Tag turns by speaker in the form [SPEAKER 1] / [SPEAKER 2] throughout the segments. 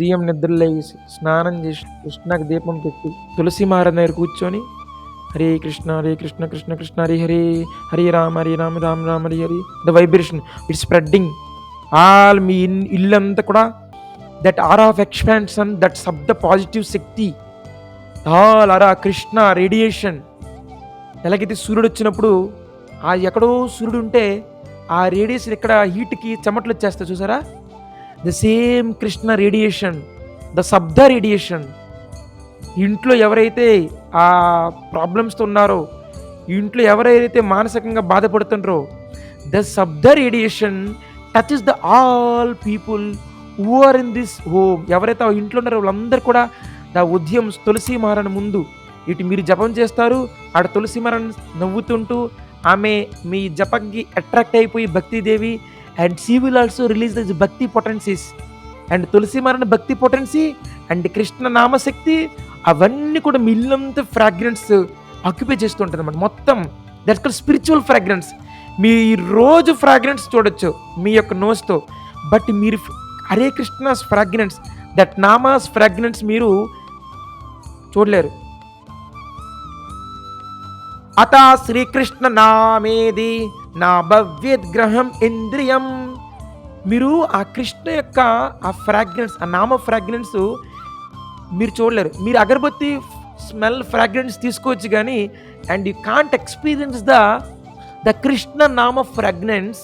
[SPEAKER 1] ఉదయం నిద్రలేసి స్నానం చేసి కృష్ణకు దీపం పెట్టి తులసి మార దగ్గర కూర్చొని Hare Krishna Hare Krishna Krishna Krishna Hari Hare Hari Rama Hari Rama Rama Rama Hari Hari. The vibration it's spreading all me in ఇల్లంతా కూడా that are of expansion that శబ్ద పాజిటివ్ శక్తి. ఆల్ అరా కృష్ణ రేడియేషన్ ఎలాగైతే సూర్యుడు వచ్చినప్పుడు ఆ ఎక్కడో సూర్యుడు ఉంటే ఆ రేడియేషన్ ఇక్కడ హీట్కి చెమటలు వచ్చేస్తాయి చూసారా? The same Krishna radiation the శబ్ద రేడియేషన్. ఇంట్లో ఎవరైతే ఆ ప్రాబ్లమ్స్తో ఉన్నారో ఇంట్లో ఎవరైతే మానసికంగా బాధపడుతుండ్రో ద శబ్ద radiation touch is the all people who are in this home. ఎవరైతే ఆ ఇంట్లో ఉన్నారో వాళ్ళందరూ కూడా ద ఉదయం తులసి మారణ ముందు ఇటు మీరు జపం చేస్తారు ఆడ తులసి మారణ నవ్వుతుంటూ ఆమె మీ జపంకి అట్రాక్ట్ అయిపోయి Bhaktidevi and she will also release this bhakti potencies and Tulsi మరణ భక్తి పొటెన్సీ అండ్ కృష్ణ నామశక్తి అవన్నీ కూడా మీ ఫ్రాగ్రెన్స్ ఆక్యుపై చేస్తుంటుంది అనమాట మొత్తం దట్స్ కాల్ స్పిరిచువల్ ఫ్రాగ్రెన్స్ మీ రోజు ఫ్రాగ్రెన్స్ చూడొచ్చు మీ యొక్క నోస్తో బట్ మీరు Hare Krishna's fragrance that nama's fragrance మీరు చూడలేరు. అత శ్రీకృష్ణ నామేది. నా భవ్యద్గ్రహం ఇంద్రియం. మీరు ఆ కృష్ణ యొక్క ఆ ఫ్రాగ్రెన్స్ ఆ నామ ఫ్రాగ్రెన్స్ మీరు చూడలేరు. మీరు అగరబత్తి స్మెల్ ఫ్రాగ్రెన్స్ తీసుకోవచ్చు కానీ and you can't experience the the Krishna nama fragrance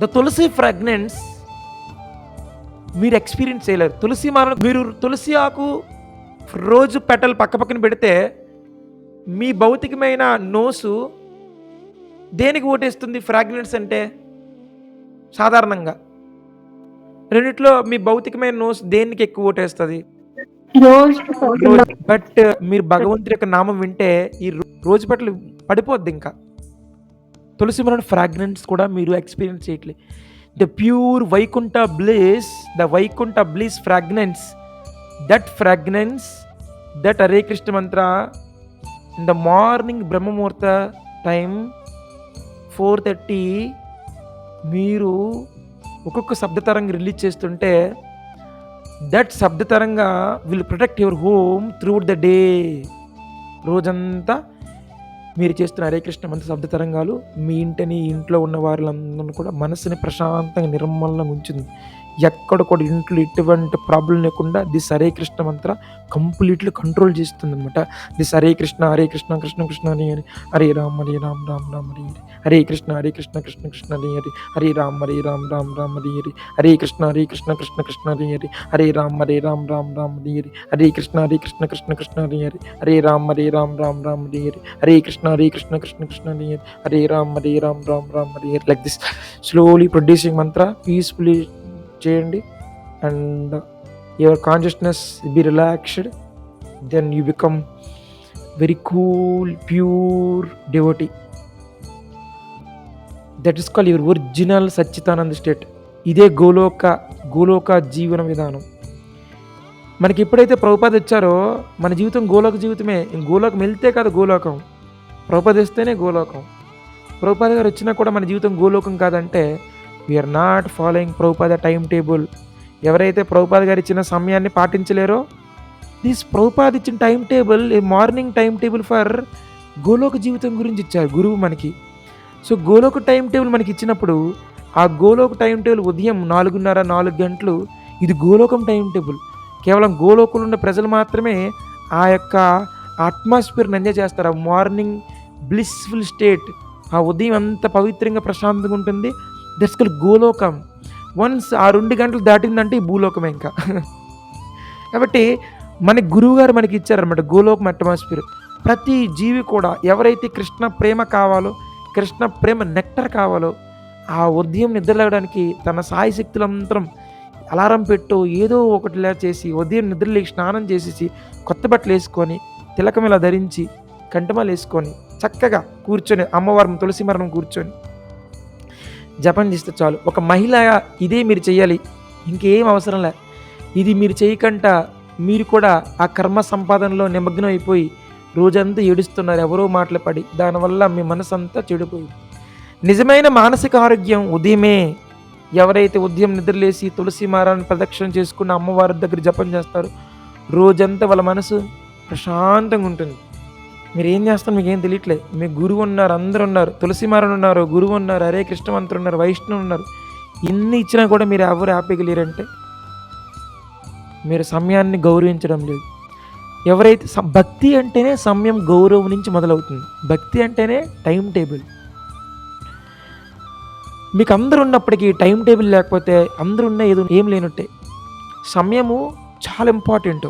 [SPEAKER 1] the Tulasi fragrance మీరు ఎక్స్పీరియన్స్ చేయలేరు. తులసి మాల మీరు తులసి ఆకు రోజు పెటల్ పక్క పక్కన పెడితే మీ భౌతికమైన నోసు దేనికి ఓటేస్తుంది ఫ్రాగ్రెన్స్ అంటే? సాధారణంగా. రెండిట్లో మీ భౌతికమైన నోస్ దేనికి ఎక్కువ ఓటేస్తుంది? బట్ మీరు భగవంతుడి యొక్క నామం వింటే ఈ రోజు పట్ల పడిపోద్ది ఇంకా. తులసి మరణ ఫ్రాగ్రెన్స్ కూడా మీరు ఎక్స్పీరియన్స్ చేయట్లే. The pure Vaikuntha bliss the Vaikuntha bliss fragrance that fragrance that Hare Krishna mantra. In the morning Brahmamuhurta time four thirty మీరు ఒక్కొక్క శబ్ద తరంగ రిలీజ్ చేస్తుంటే దట్ శబ్ద తరంగా will protect your home throughout the day రోజంతా మీరు చేస్తున్న హరే కృష్ణ మంత్ర శబ్ద తరంగాలు మీ ఇంటిని ఇంట్లో ఉన్న వారిలందరూ కూడా మనసుని ప్రశాంతంగా నిర్మలంగా ఉంచుంది ఎక్కడ కూడా ఇంట్లో ఎటువంటి ప్రాబ్లం లేకుండా this Hare Krishna Mantra completely control చేస్తుంది అనమాట this Hare Krishna Hare Krishna Krishna Krishna Hare Hari Hare Ram Hare Ram Ram Ram Hare Hari Hare Krishna Hare Krishna Krishna Krishna Hare Hari Hare Ram Hare Ram Ram Ram Hare Hari Hare Krishna Hare Krishna Krishna Krishna Hare Hari Hare Ram Hare Ram Ram Ram Hare Hari Hare Krishna Hare Krishna Krishna Krishna Hare Hari Hare Ram Hare Ram Ram Ram Hare Hari Hare Krishna Hare Krishna Krishna Krishna Hare Hari Hare Ram Hare Ram Ram Ram Hare Hari like this slowly producing mantra peacefully చేయండి. And your consciousness be relaxed. Then you become very cool pure devotee. That is call your original Sachchidananda state. ఇదే గోలోక గోలోక జీవన విధానం. మనకి ఎప్పుడైతే ప్రభుపాద ఇచ్చారో మన జీవితం గోలోక జీవితమే. గోలోకం వెళ్తే కాదు గోలోకం. ప్రభుపాద ఇస్తేనే గోలోకం. ప్రభుపాద గారు వచ్చినా కూడా మన జీవితం గోలోకం కాదంటే we are not following Prabhupada time table ఎవరైతే ప్రభుపాద గారు ఇచ్చిన సమయాన్ని పాటించలేరో దిస్ ప్రభుపాద ఇచ్చిన time table morning time table for Goloka జీవితం గురించి ఇచ్చారు గురువు మనకి. సో గోలోక టైం టేబుల్ మనకి ఇచ్చినప్పుడు ఆ గోలోక టైం టేబుల్ ఉదయం నాలుగున్నర నాలుగు గంటలు ఇది గోలోకం టైం టేబుల్ కేవలం గోలోకంలో ఉన్న ప్రజలు మాత్రమే ఆ యొక్క అట్మాస్ఫియర్ని ఎంజాయ్ చేస్తారు. ఆ మార్నింగ్ బ్లిస్ఫుల్ స్టేట్ ఆ ఉదయం అంత పవిత్రంగా ప్రశాంతంగా ఉంటుంది దట్స్ కల్ గోలోకం వన్స్ ఆ రెండు గంటలు దాటిందంటే ఈ భూలోకమే ఇంకా. కాబట్టి మన గురువు గారు మనకి ఇచ్చారనమాట గోలోకం అట్మాస్ఫియర్. ప్రతి జీవి కూడా ఎవరైతే కృష్ణ ప్రేమ కావాలో కృష్ణ ప్రేమ నెక్టర్ కావాలో ఆ ఉదయం నిద్రలేవడానికి తన సాయి శక్తులంతరం అలారం పెట్టు ఏదో ఒకటిలా చేసి ఉదయం నిద్రలేకి స్నానం చేసేసి కొత్త బట్టలు వేసుకొని తిలకం ఇలా ధరించి కంటమాలు వేసుకొని చక్కగా కూర్చొని అమ్మవారం తులసి మరణం కూర్చొని జపం చేస్తే చాలు. ఒక మహిళ ఇదే మీరు చేయాలి. ఇంకేం అవసరం లే. ఇది మీరు చేయకంట మీరు కూడా ఆ కర్మ సంపాదనలో నిమగ్నం అయిపోయి రోజంతా ఏడుస్తున్నారు. ఎవరో మాటలు పడి దానివల్ల మీ మనసు అంతా చెడిపోయింది. నిజమైన మానసిక ఆరోగ్యం ఉదయమే ఎవరైతే ఉదయం నిద్రలేసి తులసి మారాన్ని ప్రదక్షిణ చేసుకున్న అమ్మవారి దగ్గర జపం చేస్తారు రోజంతా వాళ్ళ మనసు ప్రశాంతంగా ఉంటుంది. మీరు ఏం చేస్తారు మీకు ఏం తెలియట్లేదు మీ గురువు ఉన్నారు అందరు ఉన్నారు. తులసిమారుని ఉన్నారు గురువు ఉన్నారు హరే కృష్ణవంతులు ఉన్నారు వైష్ణవు ఉన్నారు. ఎన్ని ఇచ్చినా కూడా మీరు ఎవరు హ్యాపీగా లేరంటే మీరు సమయాన్ని గౌరవించడం లేదు. ఎవరైతే భక్తి అంటేనే సమయం గౌరవం నుంచి మొదలవుతుంది. భక్తి అంటేనే టైం టేబుల్. మీకు అందరు ఉన్నప్పటికీ టైం టేబుల్ లేకపోతే అందరు ఉన్న ఏదో ఏం లేనట్టే. సమయము చాలా ఇంపార్టెంట్.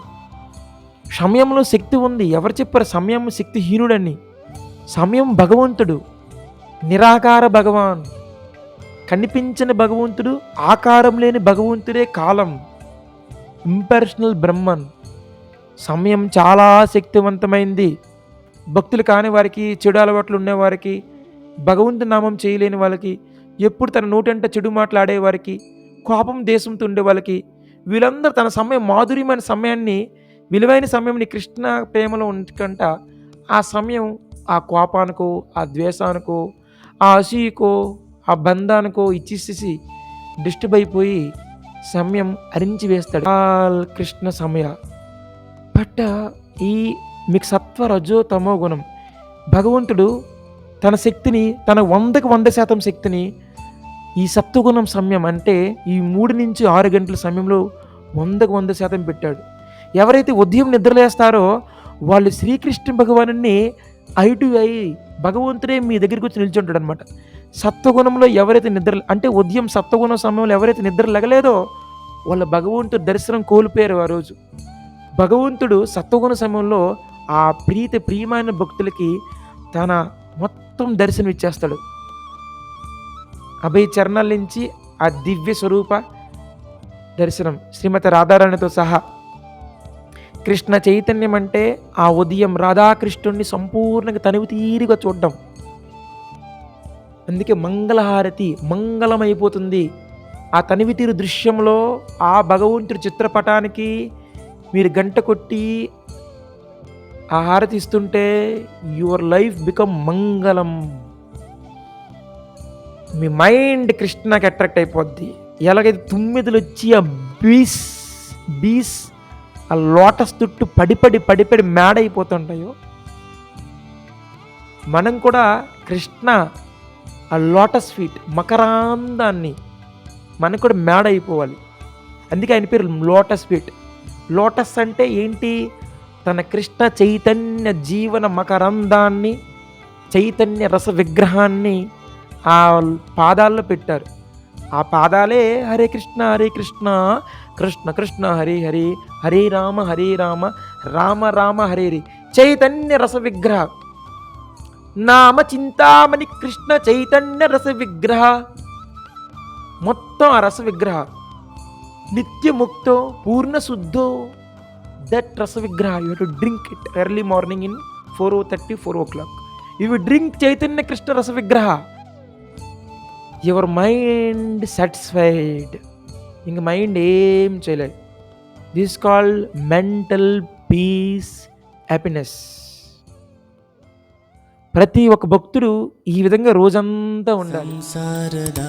[SPEAKER 1] సమయంలో శక్తి ఉంది. ఎవరు చెప్పారు? సమయం శక్తిహీనుడని. సమయం భగవంతుడు. నిరాకార భగవాన్. కనిపించని భగవంతుడు ఆకారం లేని భగవంతుడే కాలం. ఇంపర్సనల్ బ్రహ్మన్. సమయం చాలా శక్తివంతమైంది. భక్తులు కాని వారికి చెడు అలవాట్లు ఉండేవారికి భగవంతు నామం చేయలేని వాళ్ళకి ఎప్పుడు తన నోటంట చెడు మాట్లాడేవారికి కోపం దేశంతో ఉండే వాళ్ళకి వీళ్ళందరూ తన సమయం మాధుర్యమైన సమయాన్ని విలువైన సమయంని కృష్ణ ప్రేమలో ఉంచుకుంట ఆ సమయం ఆ కోపానికో ఆ ద్వేషానికో ఆ అసూయకో ఆ బంధానికో ఇచ్చేసేసి డిస్టర్బ్ అయిపోయి సమయం అరించి వేస్తాడు. ఆల్ కృష్ణ సమయ. బట్ ఈ మీకు సత్వ రజో తమో గుణం. భగవంతుడు తన శక్తిని తన వందకు వంద శాతం శక్తిని ఈ సత్వగుణం సమయం అంటే ఈ మూడు నుంచి ఆరు గంటల సమయంలో వందకు వంద శాతం పెట్టాడు. ఎవరైతే ఉదయం నిద్రలేస్తారో వాళ్ళు శ్రీకృష్ణ భగవాను ఐ టు ఐ భగవంతుడే మీ దగ్గరికి వచ్చి నిల్చుంటాడు అనమాట సత్వగుణంలో ఎవరైతే నిద్ర అంటే ఉదయం సత్వగుణం సమయంలో ఎవరైతే నిద్ర లగలేదో వాళ్ళ భగవంతుడు దర్శనం కోల్పోయారు ఆ రోజు. భగవంతుడు సత్వగుణ సమయంలో ఆ ప్రీతి ప్రియమైన భక్తులకి తన మొత్తం దర్శనం ఇచ్చేస్తాడు. అభయ చరణాల నుంచి ఆ దివ్య స్వరూప దర్శనం. శ్రీమతి రాధారాణితో సహా కృష్ణ చైతన్యం అంటే ఆ ఉదయం రాధాకృష్ణుణ్ణి సంపూర్ణంగా తనివి తీరిగా చూడడం. అందుకే మంగళహారతి మంగళమైపోతుంది. ఆ తనివితీరు దృశ్యంలో ఆ భగవంతుడి చిత్రపటానికి మీరు గంట కొట్టి ఆ హారతి ఇస్తుంటే యువర్ లైఫ్ బికమ్ మంగళం. మీ మైండ్ కృష్ణకి అట్రాక్ట్ అయిపోద్ది. ఎలాగైతే తుమ్మిదలు వచ్చి ఆ బీస్ బీస్ ఆ లోటస్ చుట్టూ పడిపడి పడిపడి మేడైపోతుంటాయో. మనం కూడా కృష్ణ ఆ లోటస్ ఫీట్ మకరాందాన్ని మనకు కూడా మేడ అయిపోవాలి అందుకే ఆయన పేరు లోటస్ ఫీట్. లోటస్ అంటే ఏంటి? తన కృష్ణ చైతన్య జీవన మకరందాన్ని చైతన్య రస విగ్రహాన్ని ఆ పాదాల్లో పెట్టారు. ఆ పాదాలే హరే కృష్ణ హరే కృష్ణ కృష్ణ కృష్ణ హరే హరే హరే రామ హరే రామ రామ రామ హరే హరి. చైతన్య రస విగ్రహ. నామ చింతామణి కృష్ణ చైతన్య రస విగ్రహ. మొత్తం ఆ రస విగ్రహ. నిత్యముక్తో పూర్ణశుద్ధో that rasa vigraha. You to drink it early morning in four o thirty four o'clock you drink Chaitanya Krishna rasa vigraha. Your mind satisfied. ఇంక మైండ్ ఏం చేయలేదు. This called mental peace happiness. ప్రతి ఒక్క భక్తుడు ఈ విధంగా రోజంతా ఉండాలి.
[SPEAKER 2] సారదా